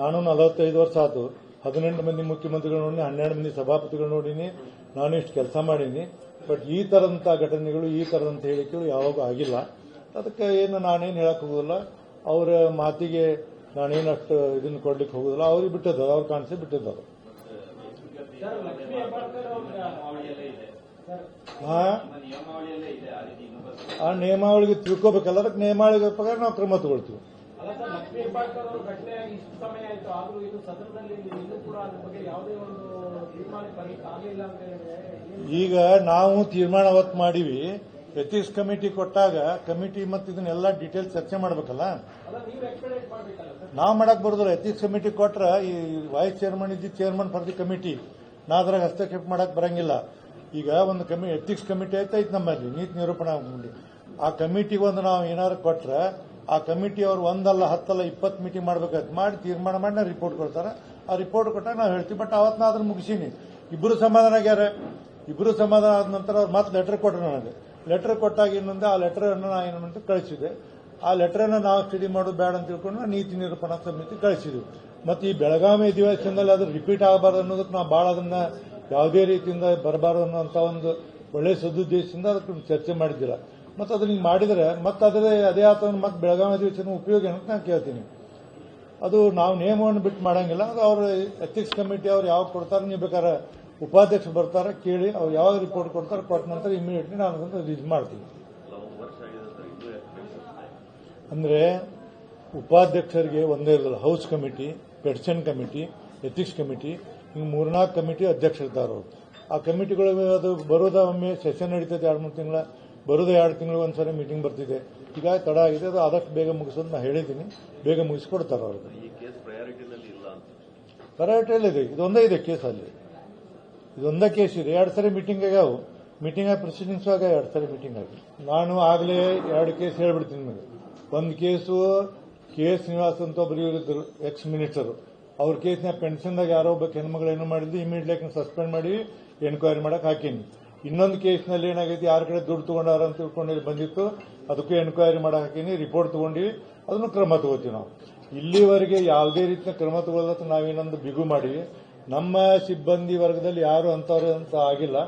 ನಾನು ನಲವತ್ತೈದು ವರ್ಷ ಆಯ್ತು. ಹದಿನೆಂಟು ಮಂದಿ ಮುಖ್ಯಮಂತ್ರಿಗಳು ನೋಡಿನಿ, ಹನ್ನೆರಡು ಮಂದಿ ಸಭಾಪತಿಗಳು ನೋಡಿನಿ, ನಾನು ಇಷ್ಟು ಕೆಲಸ ಮಾಡೀನಿ. ಬಟ್ ಈ ಥರದಂಥ ಘಟನೆಗಳು, ಈ ತರದಂತ ಹೇಳಿಕೆಗಳು ಯಾವಾಗೂ ಆಗಿಲ್ಲ. ಅದಕ್ಕೆ ಏನು ನಾನೇನು ಹೇಳಕ್ಕೆ ಹೋಗೋದಿಲ್ಲ. ಅವರ ಮಾತಿಗೆ ನಾನೇನಷ್ಟು ಇದನ್ನು ಕೊಡ್ಲಿಕ್ಕೆ ಹೋಗೋದಿಲ್ಲ. ಅವ್ರಿಗೆ ಬಿಟ್ಟದ್ದು ಅವ್ರ ಕಾಣಿಸಿ ಬಿಟ್ಟಿದ್ದಾರೆ ಆ ನಿಯಮಾವಳಿಗೆ ತಿಳ್ಕೋಬೇಕಲ್ಲ. ಅದಕ್ಕೆ ನಿಯಮಾವಳಿಗೆ ಪ್ರಕಾರ ನಾವು ಕ್ರಮ ತಗೊಳ್ತೀವಿ. ಆಯ್ತು ಈಗ ನಾವು ತೀರ್ಮಾನ ಅವತ್ತು ಮಾಡಿವಿ ಎಥಿಕ್ಸ್ ಕಮಿಟಿ ಕೊಟ್ಟಾಗ ಕಮಿಟಿ ಮತ್ತು ಇದನ್ನೆಲ್ಲ ಡೀಟೇಲ್ ಚರ್ಚೆ ಮಾಡ್ಬೇಕಲ್ಲ? ನೀವು ಮಾಡಕ್ ಬರೋದಿಲ್ಲ ಎಥಿಕ್ಸ್ ಕಮಿಟಿ ಕೊಟ್ರ ಈ ವೈಸ್ ಚೇರ್ಮನ್ ಇದ್ದ ಚೇರ್ಮನ್ ಫಾರ್ ದಿ ಕಮಿಟಿ ನಾ ಅದ್ರಾಗ ಹಸ್ತಕ್ಷೇಪ ಮಾಡಕ್ ಬರಂಗಿಲ್ಲ. ಈಗ ಒಂದು ಕಮಿ ಎಥಿಕ್ಸ್ ಕಮಿಟಿ ಐತೆ ಐತೆ ನಮ್ಮಲ್ಲಿ ನೀತಿ ನಿರೂಪಣೆ ಆ ಕಮಿಟಿಗೆ ಒಂದು ನಾವು ಏನಾದ್ರು ಕೊಟ್ರೆ ಆ ಕಮಿಟಿ ಅವ್ರು ಒಂದಲ್ಲ, ಹತ್ತಲ್ಲ, ಇಪ್ಪತ್ತು ಮೀಟಿಂಗ್ ಮಾಡ್ಬೇಕಾಯ್ತು ಮಾಡಿ ತೀರ್ಮಾನ ಮಾಡಿ ನಾವು ರಿಪೋರ್ಟ್ ಕೊಡ್ತಾರೆ. ಆ ರಿಪೋರ್ಟ್ ಕೊಟ್ಟಾಗ ನಾವು ಹೇಳ್ತೀವಿ, ಬಟ್ ಅವತ್ತು ನಾ ಅದನ್ನು ಮುಗಿಸೀನಿ. ಇಬ್ಬರು ಸಮಾಧಾನ ಆಗ್ಯಾರ. ಇಬ್ಬರು ಸಮಾಧಾನ ಆದ ನಂತರ ಅವ್ರು ಮತ್ತೆ ಲೆಟರ್ ಕೊಟ್ಟರು ನನಗೆ. ಲೆಟರ್ ಕೊಟ್ಟಾಗ ಇನ್ನೊಂದು, ಆ ಲೆಟರ್ ಅನ್ನು ನಾ ಏನು ಅಂತ ಕಳಿಸಿದೆ. ಆ ಲೆಟರ್ನ ನಾವು ಸ್ಟಡಿ ಮಾಡೋದು ಬೇಡ ಅಂತ ತಿಳ್ಕೊಂಡು ನೀತಿ ನಿರೂಪಣಾ ಸಮಿತಿ ಕಳಿಸಿದ್ವಿ. ಮತ್ತೆ ಈ ಬೆಳಗಾವಿ ಅಧಿವೇಶನದಲ್ಲಿ ಅದು ರಿಪೀಟ್ ಆಗಬಾರ್ದು ಅನ್ನೋದಕ್ಕೆ ನಾವು ಬಹಳ ಅದನ್ನ ಯಾವುದೇ ರೀತಿಯಿಂದ ಬರಬಾರದು ಅನ್ನೋಂಥ ಒಂದು ಒಳ್ಳೆ ಸದುದ್ದೇಶದಿಂದ ಅದಕ್ಕೆ ಚರ್ಚೆ ಮಾಡಿದ್ದಿಲ್ಲ ಮತ್ತೆ ಅದನ್ನ ಹಿಂಗೆ ಮಾಡಿದ್ರೆ ಮತ್ತೆ ಅದೇ ಅದೇ ಆತ ಮತ್ತೆ ಬೆಳಗಾವಿ ಅಧಿವೇಶನ ಉಪಯೋಗ ಏನಂತ ನಾನು ಕೇಳ್ತೀನಿ. ಅದು ನಾವು ನಿಯಮವನ್ನು ಬಿಟ್ಟು ಮಾಡಂಗಿಲ್ಲ, ಅದು ಅವ್ರ ಎಥಿಕ್ಸ್ ಕಮಿಟಿ ಅವ್ರು ಯಾವಾಗ ಕೊಡ್ತಾರೆ, ನೀವು ಬೇಕಾದ್ರೆ ಉಪಾಧ್ಯಕ್ಷ ಬರ್ತಾರೆ, ಕೇಳಿ, ಅವ್ರು ಯಾವಾಗ ರಿಪೋರ್ಟ್ ಕೊಡ್ತಾರೆ, ಕೊಟ್ಟ ನಂತರ ಇಮಿಡಿಯೇಟ್ಲಿ ನಾನು ಅದನ್ನು ರಿಲೀಸ್ ಮಾಡ್ತೀನಿ. ಅಂದ್ರೆ ಉಪಾಧ್ಯಕ್ಷರಿಗೆ ಒಂದೇ ಇರಲ್ಲ house committee pension committee, ethics committee ಹಿಂಗೆ ಮೂರ್ನಾಲ್ಕು ಕಮಿಟಿ ಅಧ್ಯಕ್ಷರಿದ್ದಾರೆ ಅವರು. ಆ ಕಮಿಟಿಗಳಿಗೆ ಅದು ಬರೋದ ಒಮ್ಮೆ ಸೆಷನ್ ನಡೀತದೆ ಎರಡು, ಮೂರು ತಿಂಗಳ ಬರೋದ ಎರಡು ತಿಂಗಳು ಒಂದ್ಸರಿ ಮೀಟಿಂಗ್ ಬರ್ತಿದೆ. ಈಗ ತಡ ಆಗಿದೆ ಅದು ಆದಷ್ಟು ಬೇಗ ಮುಗಿಸೋದು ನಾನು ಹೇಳಿದ್ದೀನಿ. ಬೇಗ ಮುಗಿಸ್ಕೊಡ್ತಾರೆ ಅವ್ರಿಗೆ ಕರಾಟೆಯಲ್ಲಿದೆ ಇದೊಂದೇ ಇದೆ ಕೇಸ್ ಅಲ್ಲಿ. ಇದೊಂದೇ ಕೇಸ್ ಇದೆ. ಎರಡು ಸರಿ ಮೀಟಿಂಗ್ ಆಗ್ಯಾವು ಮೀಟಿಂಗ್ ಆಗಿ ಪ್ರೊಸೀಡಿಂಗ್ಸ್ ಆಗ ಎರಡು ಸರಿ ಮೀಟಿಂಗ್ ಆಗಿ. ನಾನು ಆಗಲೇ ಎರಡು ಕೇಸ್ ಹೇಳ್ಬಿಡ್ತೀನಿ ನಿಮಗೆ. ಒಂದು ಕೇಸು ಕೆ ಎಸ್ ಶ್ರೀನಿವಾಸ್ ಅಂತ ಒಬ್ಬರು ಇವರಿದ್ದರು ಎಕ್ಸ್ ಮಿನಿಸ್ಟರ್ ಅವ್ರ ಕೇಸ್ನ ಪೆನ್ಷನ್ದಾಗ ಯಾರೋ ಒಬ್ಬ ಹೆಣ್ಮಗಳು ಏನೋ ಮಾಡಿದ್ದು ಇಮಿಡಿಯೇಟ್ಲಿ ಸಸ್ಪೆಂಡ್ ಮಾಡಿ ಎನ್ಕ್ವೈರಿ ಮಾಡಕ್ಕೆ ಹಾಕೀನಿ. ಇನ್ನೊಂದು ಕೇಸ್ನಲ್ಲಿ ಏನಾಗೈತಿ, ಯಾರ ಕಡೆ ದುಡ್ಡು ತಗೊಂಡಾರ ಅಂತ ತಿಳ್ಕೊಂಡು ಬಂದಿತ್ತು. ಅದಕ್ಕೂ ಎನ್ಕ್ವೈರಿ ಮಾಡಕ್ ಹಾಕಿನಿ ರಿಪೋರ್ಟ್ ತಗೊಂಡಿವಿ. ಅದನ್ನು ಕ್ರಮ ತಗೋತೀವಿ ನಾವು. ಇಲ್ಲಿವರೆಗೆ ಯಾವುದೇ ರೀತಿಯ ಕ್ರಮ ತಗೊಳ್ಳೋದಕ್ಕೆ ನಾವೇನೊಂದು ಬಿಗು ಮಾಡಿವಿ. ನಮ್ಮ ಸಿಬ್ಬಂದಿ ವರ್ಗದಲ್ಲಿ ಯಾರು ಅಂತವ್ರು ಅಂತ ಆಗಿಲ್ಲ.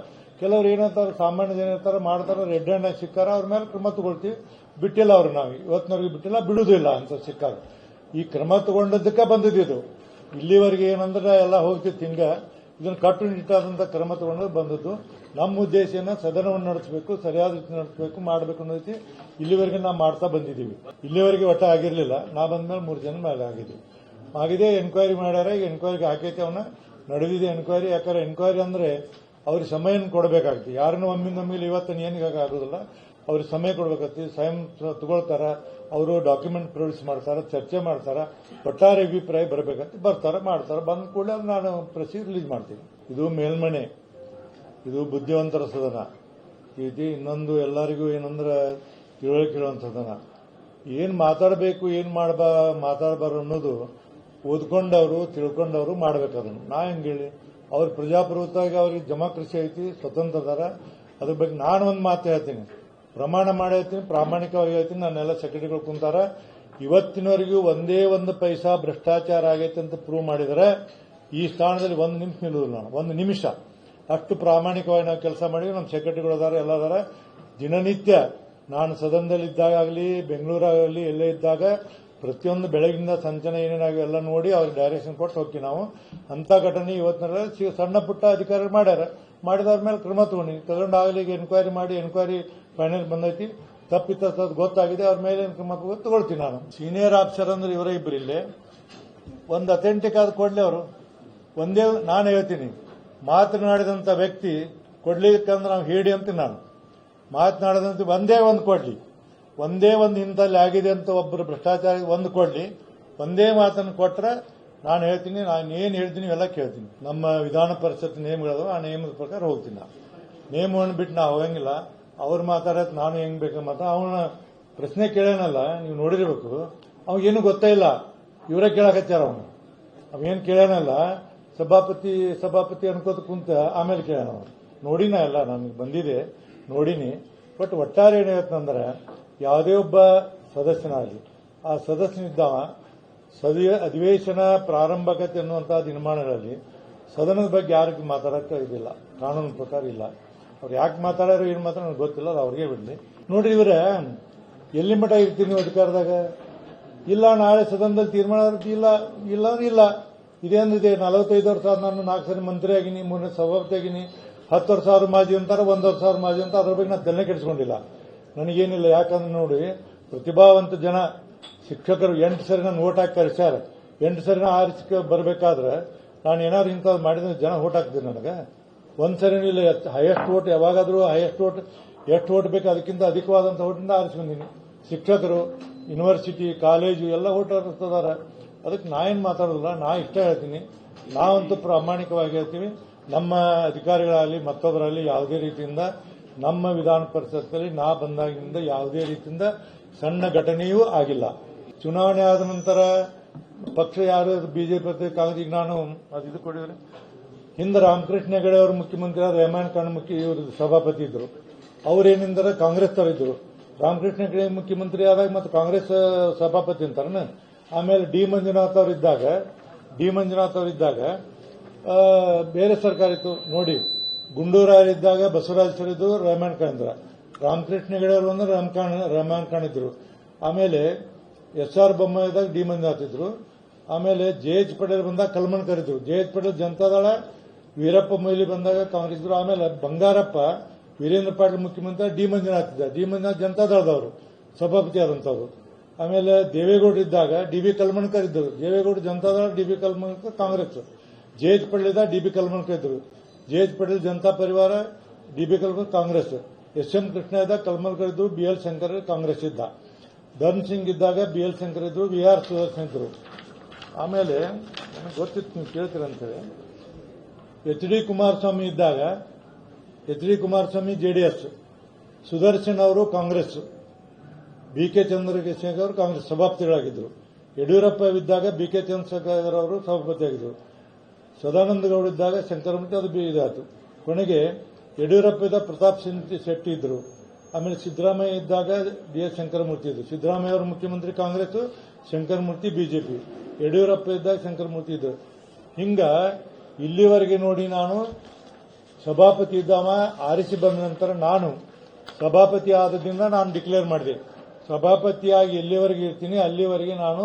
ಕೆಲವರು ಏನಂತಾರೆ, ಸಾಮಾನ್ಯ ಜನ ಇರ್ತಾರೆ, ಮಾಡ್ತಾರೆ, ರೆಡ್ ಹ್ಯಾಂಡ್ ಸಿಕ್ಕಾರ, ಅವ್ರ ಮೇಲೆ ಕ್ರಮ ತಗೊಳ್ತೀವಿ. ಬಿಟ್ಟಿಲ್ಲ ಅವ್ರು ನಾವು ಇವತ್ತಿನವರೆಗೆ ಬಿಟ್ಟಿಲ್ಲ ಬಿಡುವುದಿಲ್ಲ ಅಂತ ಸಿಕ್ಕಾಗ. ಈ ಕ್ರಮ ತಗೊಂಡದ್ದಕ್ಕೆ ಬಂದಿದ್ದು ಇಲ್ಲಿವರೆಗೆ ಏನಂದ್ರೆ ಎಲ್ಲ ಹೋಗ್ತಿತ್ತು ಹಿಂಗ. ಇದನ್ನು ಕಟ್ಟುನಿಟ್ಟಾದಂಥ ಕ್ರಮ ತಗೊಂಡು ಬಂದದ್ದು. ನಮ್ಮ ಉದ್ದೇಶ ಏನ ಸದನವನ್ನು ನಡೆಸಬೇಕು, ಸರಿಯಾದ ರೀತಿ ನಡೆಸಬೇಕು, ಮಾಡಬೇಕು ಅನ್ನೋ ರೀತಿ ಇಲ್ಲಿವರೆಗೆ ನಾವು ಮಾಡ್ತಾ ಬಂದಿದ್ದೀವಿ. ಇಲ್ಲಿವರೆಗೆ ಒಟ್ಟ ಆಗಿರಲಿಲ್ಲ. ನಾ ಬಂದ್ಮೇಲೆ ಮೂರು ಜನ ಮೇಲೆ ಆಗಿದ್ದೀವಿ ಆಗಿದೆ ಎನ್ಕ್ವೈರಿ ಮಾಡ್ಯಾರ. ಈಗ ಎನ್ಕ್ವೈರಿಗೆ ಹಾಕೈತೆ ಅವನ. ನಡೆದಿದೆ ಎನ್ಕ್ವೈರಿ ಯಾಕಂದ್ರೆ ಎನ್ಕ್ವೈರಿ ಅಂದ್ರೆ ಅವ್ರಿಗೆ ಸಮಯ ಕೊಡಬೇಕಾಗ್ತದೆ. ಯಾರನ್ನು ಒಮ್ಮಿಂದ ಒಮ್ಮಿಲಿ ಇವತ್ತು ಏನಿಗಾಗ ಆಗೋದಿಲ್ಲ ಅವ್ರಿಗೆ ಸಮಯ ಕೊಡ್ಬೇಕತ್ತಿ ಸ್ವಯಂ ತಗೊಳ್ತಾರ. ಅವರು ಡಾಕ್ಯುಮೆಂಟ್ ಪ್ರೊಡ್ಯೂಸ್ ಮಾಡ್ತಾರ, ಚರ್ಚೆ ಮಾಡ್ತಾರ, ಒಟ್ಟಾರೆ ಅಭಿಪ್ರಾಯ ಬರಬೇಕಂತ ಬರ್ತಾರ, ಮಾಡ್ತಾರ. ಬಂದ ಕೂಡಲೇ ನಾನು ಪ್ರಸಿ ರಿಲೀಸ್ ಮಾಡ್ತೀನಿ. ಇದು ಮೇಲ್ಮನೆ. ಇದು ಬುದ್ಧಿವಂತರ ಸದನ. ಈ ರೀತಿ ಇನ್ನೊಂದು ಎಲ್ಲರಿಗೂ ಏನಂದ್ರೆ ತಿಳುವಳಿಕೆ ಕೇಳುವಂತ ಸದನ. ಏನ್ ಮಾತಾಡಬೇಕು, ಏನ್ ಮಾಡಬಾ, ಮಾತಾಡಬಾರ್ದು ಅನ್ನೋದು ಓದ್ಕೊಂಡವರು, ತಿಳ್ಕೊಂಡವರು ಮಾಡ್ಬೇಕು ಅದನ್ನು. ನಾ ಹೆಂಗೆ ಹೇಳಿ? ಅವ್ರ ಪ್ರಜಾಪ್ರಭುತ್ವವಾಗಿ ಅವ್ರಿಗೆ ಜಮಾಕೃಷಿ ಐತಿ, ಸ್ವತಂತ್ರ ಅದಾರ. ಅದ್ರ ಬಗ್ಗೆ ನಾನು ಒಂದು ಮಾತು ಹೇಳ್ತೀನಿ. ಪ್ರಮಾಣ ಮಾಡಿ ಹೇಳ್ತೀನಿ, ಪ್ರಾಮಾಣಿಕವಾಗಿ ಹೇಳ್ತೀನಿ, ನನ್ನೆಲ್ಲ ಸೆಕ್ರೆಟರಿಗಳು ಕುಂತಾರ. ಇವತ್ತಿನವರೆಗೂ ಒಂದೇ ಒಂದು ಪೈಸಾ ಭ್ರಷ್ಟಾಚಾರ ಆಗೈತೆ ಅಂತ ಪ್ರೂವ್ ಮಾಡಿದರೆ ಈ ಸ್ಥಾನದಲ್ಲಿ ಒಂದು ನಿಮಿಷ ನಿಲ್ಲುವುದಿಲ್ಲ ನಾನು, ಒಂದು ನಿಮಿಷ. ಅಷ್ಟು ಪ್ರಾಮಾಣಿಕವಾಗಿ ನಾವು ಕೆಲಸ ಮಾಡಿ ನಮ್ಮ ಸೆಕ್ರೆಟರಿಗಳು ಅದಾರ ಎಲ್ಲ ಅದಾರ ದಿನನಿತ್ಯ ನಾನು ಸದನದಲ್ಲಿ ಇದ್ದಾಗಲಿ ಬೆಂಗಳೂರಾಗಲಿ, ಎಲ್ಲೇ ಇದ್ದಾಗ ಪ್ರತಿಯೊಂದು ಬೆಳಗಿಂದ ಸಂಚನ ಏನೇನಾಗಿ ಎಲ್ಲ ನೋಡಿ ಅವ್ರಿಗೆ ಡೈರೆಕ್ಷನ್ ಕೊಟ್ಟು ಹೋಗ್ತೀವಿ ನಾವು. ಅಂತ ಘಟನೆ ಇವತ್ತಿನ ಸಣ್ಣ ಪುಟ್ಟ ಅಧಿಕಾರಿಗಳು ಮಾಡ್ಯಾರ. ಮಾಡಿದಾದ ಮೇಲೆ ಕ್ರಮ ತಗೊಂಡಿ ತಗೊಂಡಾಗಲಿ ಈಗ ಎನ್ಕ್ವೈರಿ ಮಾಡಿ ಎನ್ಕ್ವೈರಿ ಫೈನಲ್ ಬಂದೈತಿ. ತಪ್ಪಿತ್ತ ಗೊತ್ತಾಗಿದೆ. ಅವ್ರ ಮೇಲೆ ತಗೊಳ್ತೀನಿ ನಾನು. ಸೀನಿಯರ್ ಆಫೀಸರ್ ಅಂದ್ರೆ ಇವರೇ ಇಬ್ಬರು ಇಲ್ಲೇ. ಒಂದು ಅಥೆಂಟಿಕ್ ಆದ ಕೊಡ್ಲಿ ಅವರು. ಒಂದೇ ನಾನು ಹೇಳ್ತೀನಿ. ಮಾತನಾಡಿದಂತ ವ್ಯಕ್ತಿ ಕೊಡ್ಲಿಕ್ಕಂದ್ರೆ ನಾವು ಹೇಳಿ ಅಂತೀನಿ ನಾನು. ಮಾತನಾಡಿದಂತ ಒಂದೇ ಒಂದು ಕೊಡ್ಲಿ. ಒಂದೇ ಒಂದು ಇಂಥಲ್ಲಿ ಆಗಿದೆ ಅಂತ ಒಬ್ಬರು ಭ್ರಷ್ಟಾಚಾರ ಒಂದು ಕೊಡ್ಲಿ. ಒಂದೇ ಮಾತನ್ನು ಕೊಟ್ರೆ ನಾನು ಹೇಳ್ತೀನಿ, ನಾನು ಏನು ಹೇಳ್ತೀನಿ ಎಲ್ಲ ಕೇಳ್ತೀನಿ. ನಮ್ಮ ವಿಧಾನ ಪರಿಷತ್ ನೇಮಗಳು ಆ ನೇಮದ ಪ್ರಕಾರ ಹೋಗ್ತೀನಿ ನಾನು. ನೇಮವನ್ನು ಬಿಟ್ಟು ನಾವು ಹೋಗಂಗಿಲ್ಲ. ಅವ್ರು ಮಾತಾಡತ್ ನಾನು ಹೆಂಗ್ ಬೇಕು ಮಾತ ಅವನ ಪ್ರಶ್ನೆ ಕೇಳೇನಲ್ಲ, ನೀವು ನೋಡಿರ್ಬೇಕು. ಅವಾಗೇನು ಗೊತ್ತೇ ಇಲ್ಲ. ಇವರೇ ಕೇಳಕತ್ತಾರ ಅವನು. ಅವೇನು ಕೇಳೇನಲ್ಲ, ಸಭಾಪತಿ ಸಭಾಪತಿ ಅನ್ಕೋತ ಕುಂತ ಆಮೇಲೆ ಕೇಳೋಣ ಅವನು. ನೋಡಿನ ಎಲ್ಲ ನನಗೆ ಬಂದಿದೆ, ನೋಡಿನಿ. ಬಟ್ ಒಟ್ಟಾರೆ ಏನಾಗತ್ತಂದ್ರೆ ಯಾವುದೇ ಒಬ್ಬ ಸದಸ್ಯನಾಗಲಿ, ಆ ಸದಸ್ಯನಿದ್ದಾವ ಸದಿ ಅಧಿವೇಶನ ಪ್ರಾರಂಭಕತೆ ಅನ್ನುವಂತಹ ದಿನಮಾನಗಳಲ್ಲಿ ಸದನದ ಬಗ್ಗೆ ಯಾರಿಗೂ ಮಾತಾಡಕ್ಕೆ ಇದಿಲ್ಲ ಕಾನೂನು ಪ್ರಕಾರ ಇಲ್ಲ. ಅವ್ರು ಯಾಕೆ ಮಾತಾಡ್ಯಾರೋ ಏನು ಮಾತ್ರ ನನಗೆ ಗೊತ್ತಿಲ್ಲ, ಅದು ಅವ್ರಿಗೆ ಬಿಡಲಿ. ನೋಡ್ರಿ ಇವರೇ, ಎಲ್ಲಿ ಮಠ ಇರ್ತೀನಿ ಅಧಿಕಾರದಾಗ? ಇಲ್ಲ, ನಾಳೆ ಸದನದಲ್ಲಿ ತೀರ್ಮಾನ ಇಲ್ಲ ಇಲ್ಲ ಇಲ್ಲ. ಇದೇನಿದೆ, ನಲವತ್ತೈದು ವರ್ಷ ನಾನು ನಾಲ್ಕು ಸರಿ ಮಂತ್ರಿ ಆಗಿನಿ, ಮೂರನೇ ಸಭಾಪತಿ ಆಗಿನಿ, ಹತ್ತು ವರ್ಷ ಸಾವಿರ ಮಾಜಿ ಅಂತಾರೆ ವರ್ಷ ಸಾವಿರ ಮಾಜಿ ಅಂತ ಅದ್ರ ಬಗ್ಗೆ ನಾನು ತಲೆ ಕೆಡಿಸ್ಕೊಂಡಿಲ್ಲ. ನನಗೇನಿಲ್ಲ, ಯಾಕಂದ್ರೆ ನೋಡಿ, ಪ್ರತಿಭಾವಂತ ಜನ, ಶಿಕ್ಷಕರು ಎಂಟು ಸರಿ ನಾನು ಓಟ್ ಹಾಕಿ ಕರೆಸ್ಯಾರ ಎಂಟು ಸರಿನ ಆರಿಸಿ ಬರಬೇಕಾದ್ರೆ, ನಾನು ಏನಾದ್ರು ಇಂಥದ್ದು ಮಾಡಿದ್ರೆ ಜನ ಓಟ್ ಹಾಕ್ತೀನಿ ನನಗೆ. ಒಂದ್ ಸರಿನಿಲ್ಲ ಹೈಯೆಸ್ಟ್ ಓಟ್ ಯಾವಾಗಾದರೂ ಹೈಯೆಸ್ಟ್ ಓಟ್ ಎಷ್ಟು ಓಟ್ ಬೇಕು ಅದಕ್ಕಿಂತ ಅಧಿಕವಾದಂಥ ಓಟಿಂದ ಆರಿಸ್ಕೊಂಡಿನಿ ಶಿಕ್ಷಕರು ಯೂನಿವರ್ಸಿಟಿ ಕಾಲೇಜು ಎಲ್ಲ ಓಟ್ ಆರಿಸ್ತಿದ್ದಾರೆ ಅದಕ್ಕೆ ನಾ ಏನು ಮಾತಾಡೋದಿಲ್ಲ, ನಾ ಇಷ್ಟ ಹೇಳ್ತೀನಿ. ನಾವಂತೂ ಪ್ರಾಮಾಣಿಕವಾಗಿ ಹೇಳ್ತೀವಿ. ನಮ್ಮ ಅಧಿಕಾರಿಗಳಾಗಲಿ ಮತ್ತೊಬ್ಬರಾಗಲಿ ಯಾವುದೇ ರೀತಿಯಿಂದ ನಮ್ಮ ವಿಧಾನ ಪರಿಷತ್ತಲ್ಲಿ ನಾ ಬಂದಾಗಿನಿಂದ ಯಾವುದೇ ರೀತಿಯಿಂದ ಸಣ್ಣ ಘಟನೆಯೂ ಆಗಿಲ್ಲ. ಚುನಾವಣೆ ಆದ ನಂತರ ಪಕ್ಷ ಯಾರು ಬಿಜೆಪಿ ಕಾಂಗ್ರೆಸ್, ಈಗ ನಾನು ಅದು ಇದು ಕೊಡಿದ್ರೆ ಹಿಂದೆ ರಾಮಕೃಷ್ಣ ಹೆಗಡೆ ಅವರು ಮುಖ್ಯಮಂತ್ರಿ ಆದ ರೆಹಮಾನ್ ಖಾನ್ ಮುಖ್ಯ ಇವರು ಸಭಾಪತಿ ಇದ್ರು. ಅವ್ರೇನಿಂದರೆ ಕಾಂಗ್ರೆಸ್ ತರ ಇದ್ರು ರಾಮಕೃಷ್ಣ ಹೆಗಡೆ ಮುಖ್ಯಮಂತ್ರಿ ಆದಾಗ ಮತ್ತೆ ಕಾಂಗ್ರೆಸ್ ಸಭಾಪತಿ ಅಂತಾರನ? ಆಮೇಲೆ ಡಿ ಮಂಜುನಾಥ್ ಅವರು ಇದ್ದಾಗ ಡಿ ಮಂಜುನಾಥ್ ಅವರು ಇದ್ದಾಗ ಆ, ಬೇರೆ ಸರ್ಕಾರ ಇತ್ತು. ನೋಡಿ ಗುಂಡೂರಾಯರಿದ್ದಾಗ ಬಸವರಾಜ್ ಸರ್ ಇದ್ರು ರೆಹಮಾನ್ ಖಾನ್ ಇದ್ರ. ರಾಮಕೃಷ್ಣ ಹೆಗಡೆ ಅವರು ಅಂದ್ರೆ ರಾಮಕಾಣ ಖಾನ್ ಇದ್ರು. ಆಮೇಲೆ ಎಸ್ ಆರ್ ಬೊಮ್ಮಾಯಿದಾಗ ಡಿ ಮಂಜುನಾಥ್ ಇದ್ರು. ಆಮೇಲೆ ಜೆ ಎಚ್ ಪಟೇಲ್ ಬಂದಾಗ ಕಲ್ಮಣ್ ಇದ್ರು. ಜೆ ಎಚ್ ಪಟೇಲ್ ಜನತಾದಳ ವೀರಪ್ಪ ಮೊಯ್ಲಿ ಬಂದಾಗ ಕಾಂಗ್ರೆಸ್ ಆಮೇಲೆ ಬಂಗಾರಪ್ಪ, ವೀರೇಂದ್ರ ಪಾಟೀಲ್ ಮುಖ್ಯಮಂತ್ರಿ, ಡಿ ಮಂಜುನಾಥ್ ಇದ್ದ ಡಿ ಮಂಜುನಾಥ್ ಜನತಾದಳದವರು, ಸಭಾಪತಿ ಆದಂಥವ್ರು ಆಮೇಲೆ ದೇವೇಗೌಡ ಇದ್ದಾಗ ಡಿ ಬಿ ಕಲ್ಮಣ್ಕರ್ ಇದ್ದರು. Deve Gowda Janata Dal, D B Kalmankar Congress. J H Patel ಇದ್ದ ಡಿ ಬಿ ಕಲ್ಮಣ್ಕರ್ ಇದ್ದರು. J H Patel Janata Parivar, D B Kalmankar Congress. S M Krishna ಇದ್ದ ಕಲ್ಮಣ್ಕರ್ ಇದ್ದರು, ಬಿ ಎಲ್ ಶಂಕರ್ ಕಾಂಗ್ರೆಸ್ ಇದ್ದ. ಧರ್ಮ್ ಸಿಂಗ್ ಇದ್ದಾಗ ಬಿ ಎಲ್ ಶಂಕರ್ ಇದ್ದರು, we are Sudarshan ಇದ್ದರು. ಆಮೇಲೆ, ನನಗೆ ಗೊತ್ತಿತ್ತು, ನೀವು ಕೇಳ್ತೀರಂತೇಳಿ ಎಚ್ ಡಿ ಕುಮಾರಸ್ವಾಮಿ ಇದ್ದಾಗ H D Kumaraswamy, JDS Sudarshan ಅವರು ಕಾಂಗ್ರೆಸ್ ಬಿ ಕೆ ಚಂದ್ರಶೇಖರ್ ಅವರು ಕಾಂಗ್ರೆಸ್ ಸಭಾಪತಿಗಳಾಗಿದ್ದರು. ಯಡಿಯೂರಪ್ಪ ಇದ್ದಾಗ ಬಿ ಕೆ ಚಂದ್ರಶೇಖರ್ ಅವರು ಸಭಾಪತಿಯಾಗಿದ್ದರು. ಸದಾನಂದ ಗೌಡ ಇದ್ದಾಗ ಶಂಕರಮೂರ್ತಿ ಅದು ಇದಾಯಿತು. ಕೊನೆಗೆ ಯಡಿಯೂರಪ್ಪ ಇದ್ದ ಪ್ರತಾಪ್ ಸಿಂಗ್ ಶೆಟ್ಟಿ ಇದ್ರು. ಆಮೇಲೆ ಸಿದ್ದರಾಮಯ್ಯ ಇದ್ದಾಗ ಡಿ ಎಸ್. ಶಂಕರಮೂರ್ತಿ ಇದ್ರು. ಸಿದ್ದರಾಮಯ್ಯ ಅವರು ಮುಖ್ಯಮಂತ್ರಿ ಕಾಂಗ್ರೆಸ್, ಶಂಕರಮೂರ್ತಿ ಬಿಜೆಪಿ ಯಡಿಯೂರಪ್ಪ ಇದ್ದಾಗ ಶಂಕರಮೂರ್ತಿ ಇದ್ರು. ಹಿಂಗ ಇಲ್ಲಿವರೆಗೆ ನೋಡಿ ನಾನು ಸಭಾಪತಿ ಇದ್ದಾವ ಆರಿಸಿ ಬಂದ ನಂತರ ನಾನು ಸಭಾಪತಿ ಆದದಿಂದ ನಾನು ಡಿಕ್ಲೇರ್ ಮಾಡಿದೆ. ಸಭಾಪತಿಯಾಗಿ ಎಲ್ಲಿವರೆಗೆ ಇರ್ತೀನಿ, ಅಲ್ಲಿವರೆಗೆ ನಾನು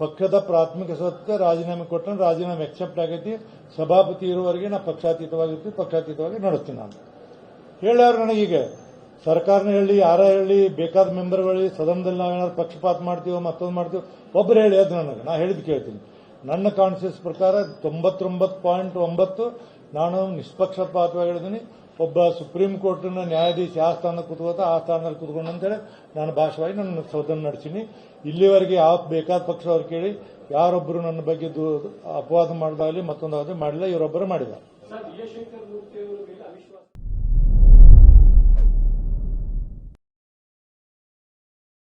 ಪಕ್ಷದ ಪ್ರಾಥಮಿಕ ಸದಸ್ಯ, ರಾಜೀನಾಮೆ ಕೊಟ್ಟರೆ ರಾಜೀನಾಮೆ ಅಕ್ಸೆಪ್ಟ್ ಆಗೈತಿ. ಸಭಾಪತಿ ಇರುವವರೆಗೆ ನಾ ಪಕ್ಷಾತೀತವಾಗಿರ್ತೀನಿ ಪಕ್ಷಾತೀತವಾಗಿ ನಡೆಸ್ತೀನಿ ನಾನು. ಹೇಳ್ಯಾರು ನನಗೀಗ ಸರ್ಕಾರನ ಹೇಳಿ, ಯಾರ ಹೇಳಿ, ಬೇಕಾದ ಮೆಂಬರ್ಗಳು ಸದನದಲ್ಲಿ ನಾವೇನಾದ್ರು ಪಕ್ಷಪಾತ ಮಾಡ್ತೀವೋ ಮತ್ತೊಂದು ಮಾಡ್ತೀವೋ ಒಬ್ಬರು ಹೇಳಿ ಅದು ನನಗೆ, ನಾ ಹೇಳಿದ್ ಕೇಳ್ತೀನಿ. ನನ್ನ ಕಾನ್ಸಿಯಸ್ ಪ್ರಕಾರ ತೊಂಬತ್ತೊಂಬತ್ತು ಪಾಯಿಂಟ್ ಒಂಬತ್ತು ನಾನು ನಿಷ್ಪಕ್ಷಪಾತವಾಗಿ ಹೇಳಿದ್ದೀನಿ. ಒಬ್ಬ ಸುಪ್ರೀಂ ಕೋರ್ಟ್ನ ನ್ಯಾಯಾಧೀಶ ಆ ಸ್ಥಾನದಲ್ಲಿ ಕೂತ್ಕೋತ ಆ ಸ್ಥಾನದಲ್ಲಿ ಕೂತ್ಕೊಂಡು ಅಂತೇಳಿ ನಾನು ಭಾಷವಾಗಿ ನನ್ನ ಸೌಧನ ನಡೆಸೀನಿ ಇಲ್ಲಿವರೆಗೆ ಯಾವ ಬೇಕಾದ ಪಕ್ಷ ಅವ್ರು ಕೇಳಿ, ಯಾರೊಬ್ಬರು ನನ್ನ ಬಗ್ಗೆ ಅಪವಾದ ಮಾಡೋದಾಗಲಿ ಮತ್ತೊಂದಾಗಲಿ ಮಾಡಿಲ್ಲ ಇವರೊಬ್ಬರು ಮಾಡಿಲ್ಲ.